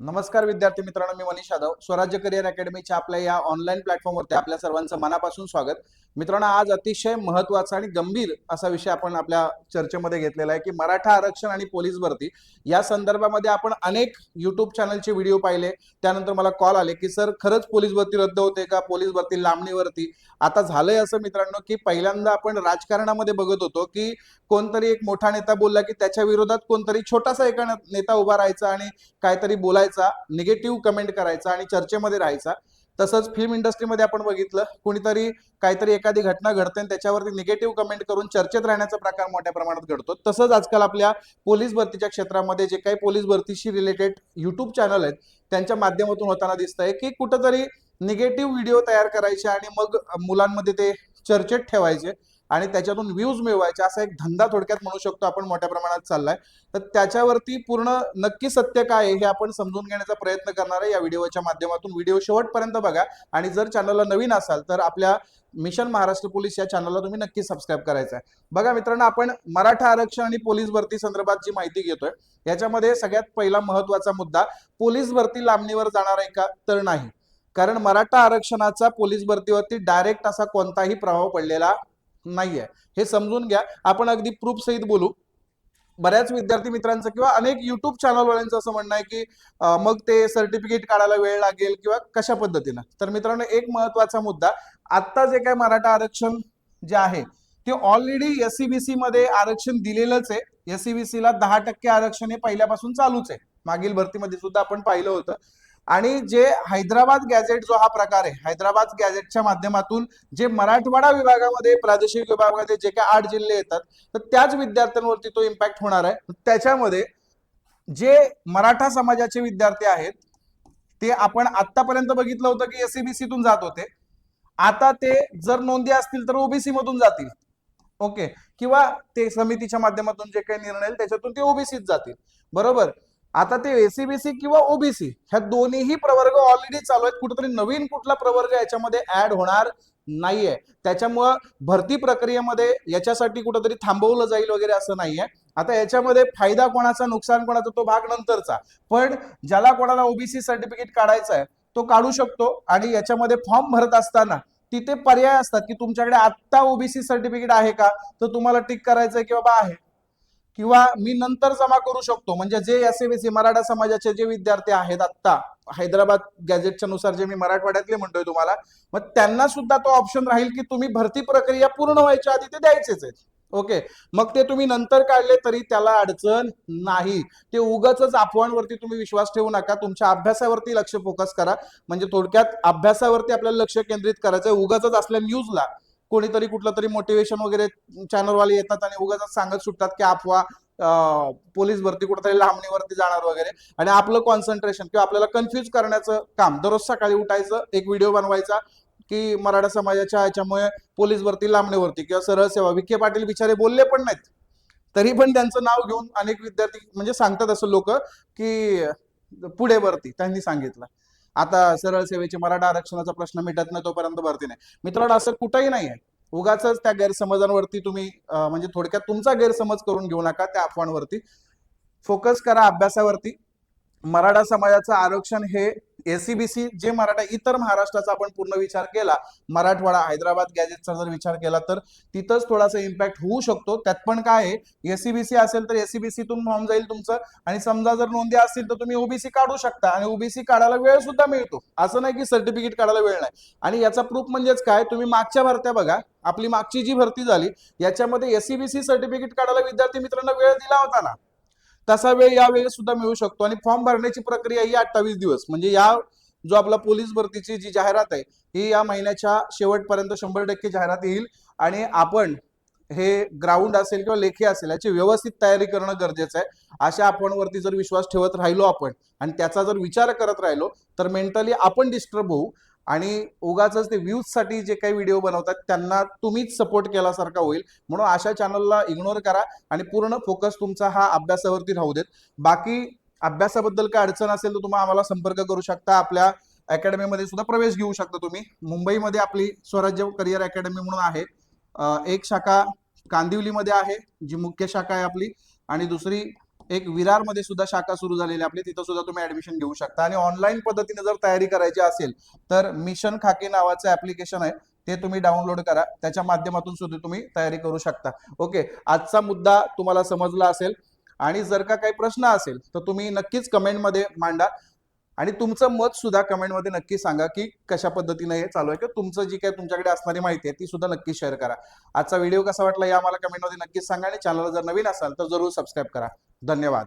नमस्कार विद्यार्थी मित्रांनो मी मनीष यादव. स्वराज्य करिअर अकॅडमीच्या आपल्या या ऑनलाईन प्लॅटफॉर्मवरती आपल्या सर्वांचं मनापासून स्वागत. मित्रांनो आज अतिशय महत्त्वाचा आणि गंभीर असा विषय आपण आपल्या चर्चेमध्ये घेतलेला आहे की मराठा आरक्षण आणि पोलीस भरती. या संदर्भामध्ये आपण अनेक युट्यूब चॅनलचे व्हिडिओ पाहिले. त्यानंतर मला कॉल आले की सर खरंच पोलीस भरती रद्द होते का? पोलीस भरती लांबणीवरती. आता झालंय असं मित्रांनो की पहिल्यांदा आपण राजकारणामध्ये बघत होतो की कोणतरी एक मोठा नेता बोलला की त्याच्या विरोधात कोणतरी छोटासा एका नेता उभा राहायचा आणि काहीतरी बोलायचं. निगेटिव्ह कमेंट करायचा आणि चर्चेमध्ये राहायचा. तसंच फिल्म इंडस्ट्रीमध्ये आपण बघितलं कुणीतरी काहीतरी एखादी घटना घडते आणि त्याच्यावरती निगेटिव्ह कमेंट करून चर्चेत राहण्याचा प्रकार मोठ्या प्रमाणात घडतो. तसंच आजकाल आपल्या पोलीस भरतीच्या क्षेत्रामध्ये जे काही पोलीस भरतीशी रिलेटेड युट्यूब चॅनल आहेत त्यांच्या माध्यमातून होताना दिसत आहे की कुठंतरी निगेटिव्ह व्हिडिओ तयार करायचे आणि मग मुलांमध्ये ते चर्चेत ठेवायचे. आणि त्याच्यातून व्ह्यूज मिळवायचे असा एक धंदा थोडक्यात म्हणू शकतो आपण मोठ्या प्रमाणात चाललाय. तर त्याच्यावरती पूर्ण नक्की सत्य काय आहे हे आपण समजून घेण्याचा प्रयत्न करणार आहे या व्हिडिओच्या माध्यमातून. व्हिडिओ शेवटपर्यंत बघा आणि जर चॅनलला नवीन असाल तर आपल्या मिशन महाराष्ट्र पोलीस या चॅनलला तुम्ही नक्की सबस्क्राईब करायचं आहे बघा मित्रांनो आपण मराठा आरक्षण आणि पोलीस भरती संदर्भात जी माहिती घेतोय याच्यामध्ये सगळ्यात पहिला महत्त्वाचा मुद्दा पोलीस भरती लांबणीवर जाणार आहे का तर नाही. कारण मराठा आरक्षणाचा पोलीस भरतीवरती डायरेक्ट असा कोणताही प्रभाव पडलेला नाहीये. हे समजून घ्या. आपण अगदी प्रूफ सहित बोलू. बऱ्याच विद्यार्थी मित्रांचं किंवा अनेक युट्यूब चॅनलवाल्यांचं असं म्हणणं आहे की मग ते सर्टिफिकेट काढायला वेळ लागेल किंवा कशा पद्धतीनं? तर मित्रांनो एक महत्त्वाचा मुद्दा आत्ता जे काय मराठा आरक्षण जे आहे ते ऑलरेडी एससीबीसी मध्ये आरक्षण दिलेलंच आहे. एससीबीसीला दहा टक्के आरक्षण हे पहिल्यापासून चालूच आहे. मागील भरतीमध्ये सुद्धा आपण पाहिलं होतं. आणि जे हैदराबाद गॅझेट जो हा प्रकार आहे हैदराबाद गॅझेटच्या माध्यमातून जे मराठवाडा विभागामध्ये प्रादेशिक विभागामध्ये जे काही आठ जिल्हे येतात तर त्याच विद्यार्थ्यांवरती तो इम्पॅक्ट होणार आहे. त्याच्यामध्ये जे मराठा समाजाचे विद्यार्थी आहेत ते आपण आतापर्यंत बघितलं होतं की एससीबीसी तून जात होते. आता ते जर नोंदी असतील तर ओबीसी मधून जातील. ओके. किंवा ते समितीच्या माध्यमातून जे काही निर्णय त्याच्यातून ते ओबीसीत जातील. बरोबर? आता ते एसीबीसी किंवा ओबीसी ह्या दोन्हीही प्रवर्ग ऑलरेडी चालू आहेत. कुठेतरी नवीन कुठला प्रवर्ग याच्यामध्ये ऍड होणार नाहीये. त्याच्यामुळं भरती प्रक्रियेमध्ये याच्यासाठी कुठंतरी थांबवलं जाईल वगैरे असं नाहीये. आता याच्यामध्ये फायदा कोणाचा नुकसान कोणाचा तो भाग नंतरचा. पण ज्याला कोणाला ओबीसी सर्टिफिकेट काढायचा आहे तो काढू शकतो. आणि याच्यामध्ये फॉर्म भरत असताना तिथे पर्याय असतात की तुमच्याकडे आत्ता ओबीसी सर्टिफिकेट आहे का? तर तुम्हाला टिक करायचंय की बाबा आहे. किंवा मी नंतर जमा करू शकतो. म्हणजे जे एस एम सी मराठा समाजाचे जे विद्यार्थी आहेत आत्ता हैदराबाद गॅजेटच्या नुसार जे मी मराठवाड्यातले म्हणतोय तुम्हाला मग त्यांना सुद्धा तो ऑप्शन राहील की तुम्ही भरती प्रक्रिया पूर्ण व्हायच्या आधी ते द्यायचेच आहेत. ओके मग ते तुम्ही नंतर काढले तरी त्याला अडचण नाही. ते उगाच अफवांवरती तुम्ही विश्वास ठेवू नका. तुमच्या अभ्यासावरती लक्ष फोकस करा. म्हणजे थोडक्यात अभ्यासावरती आपल्याला लक्ष केंद्रित करायचं उगाच असल्या न्यूजला कोणीतरी कुठलं तरी मोटिवेशन वगैरे चॅनलवाले येतात आणि उगाच सांगत सुटतात की अफवा पोलीस भरती कुठेतरी लांबणीवरती जाणार वगैरे. आणि आपलं कॉन्सन्ट्रेशन किंवा आपल्याला कन्फ्युज करण्याचं काम दररोज सकाळी उठायचं एक व्हिडिओ बनवायचा की मराठा समाजाच्या ह्याच्यामुळे पोलीस भरती लांबणीवरती किंवा सरळ सेवा. विखे पाटील बिचारे बोलले पण नाहीत. तरी पण त्यांचं नाव घेऊन अनेक विद्यार्थी म्हणजे सांगतात असं लोक की पुढे भरती त्यांनी सांगितलं. आता सरळ सेवेचे मराठा आरक्षणाचा प्रश्न मिटत नाही तोपर्यंत भरती नाही. मित्रांनो असं कुठंही नाही आहे उगाच त्या गैरसमजांवरती तुम्ही म्हणजे थोडक्यात तुमचा गैरसमज करून घेऊ नका त्या अफवांवरती. फोकस करा अभ्यासावरती. मराठा समाजाचं आरक्षण हे एसीबीसी जे मराठा इतर महाराष्ट्राचा आपण पूर्ण विचार केला मराठवाडा हैदराबाद गॅजेटचा जर विचार केला तर तिथंच थोडासा इम्पॅक्ट होऊ शकतो. त्यात पण काय आहे एसीबीसी असेल तर एसीबीसीतून फॉर्म जाईल तुमचं. आणि समजा जर नोंदी असतील तर तुम्ही ओबीसी काढू शकता. आणि ओबीसी काढायला वेळ सुद्धा मिळतो. असं नाही की सर्टिफिकेट काढायला वेळ नाही. आणि याचा प्रूफ म्हणजेच काय तुम्ही मागच्या भरत्या बघा. आपली मागची जी भरती झाली याच्यामध्ये एसीबीसी सर्टिफिकेट काढायला विद्यार्थी मित्रांना वेळ दिला होता ना. तसा वेळ या वेळेस सुद्धा मिळू शकतो. आणि फॉर्म भरण्याची प्रक्रिया ही अठ्ठावीस दिवस. म्हणजे या जो आपला पोलीस भरतीची जी जाहिरात आहे ही या महिन्याच्या शेवटपर्यंत शंभर टक्के जाहिरात येईल. आणि आपण हे ग्राउंड असेल किंवा लेखी असेल याची व्यवस्थित तयारी करणं गरजेचं आहे. अशा आपणवरती जर विश्वास ठेवत राहिलो आपण आणि त्याचा जर विचार करत राहिलो तर मेंटली आपण डिस्टर्ब होऊ. आणि उगाच ते व्ह्यूजसाठी जे काही व्हिडिओ बनवतात त्यांना तुम्हीच सपोर्ट केल्यासारखा होईल. म्हणून अशा चॅनलला इग्नोर करा आणि पूर्ण फोकस तुमचा हा अभ्यासावरती राहू देत. बाकी अभ्यासाबद्दल काय अडचण असेल तर तुम्ही आम्हाला संपर्क करू शकता. आपल्या अकॅडमीमध्ये सुद्धा प्रवेश घेऊ शकता तुम्ही. मुंबईमध्ये आपली स्वराज्य करिअर अकॅडमी म्हणून आहे. एक शाखा कांदिवलीमध्ये आहे जी मुख्य शाखा आहे आपली. आणि दुसरी एक विरारमध्ये सुद्धा शाखा सुरू झालेली आहे. आपली तिथं सुद्धा तुम्ही ऍडमिशन घेऊ शकता. आणि ऑनलाईन पद्धतीने जर तयारी करायची असेल तर मिशन खाके नावाचं ऍप्लिकेशन आहे. ते तुम्ही डाउनलोड करा. त्याच्या माध्यमातून सुद्धा तुम्ही तयारी करू शकता. ओके आजचा मुद्दा तुम्हाला समजला असेल. आणि जर का काही प्रश्न असेल तर तुम्ही नक्कीच कमेंटमध्ये मांडा. आणि तुमचं मत सुद्धा कमेंटमध्ये नक्की सांगा की कशा पद्धतीने हे चालू आहे. किंवा तुमचं जी काही तुमच्याकडे असणारी माहिती आहे ती सुद्धा नक्की शेअर करा. आजचा व्हिडिओ कसा वाटला या मला कमेंटमध्ये नक्कीच सांगा आणि चॅनलला जर नवीन असाल तर जरूर सबस्क्राईब करा. धन्यवाद.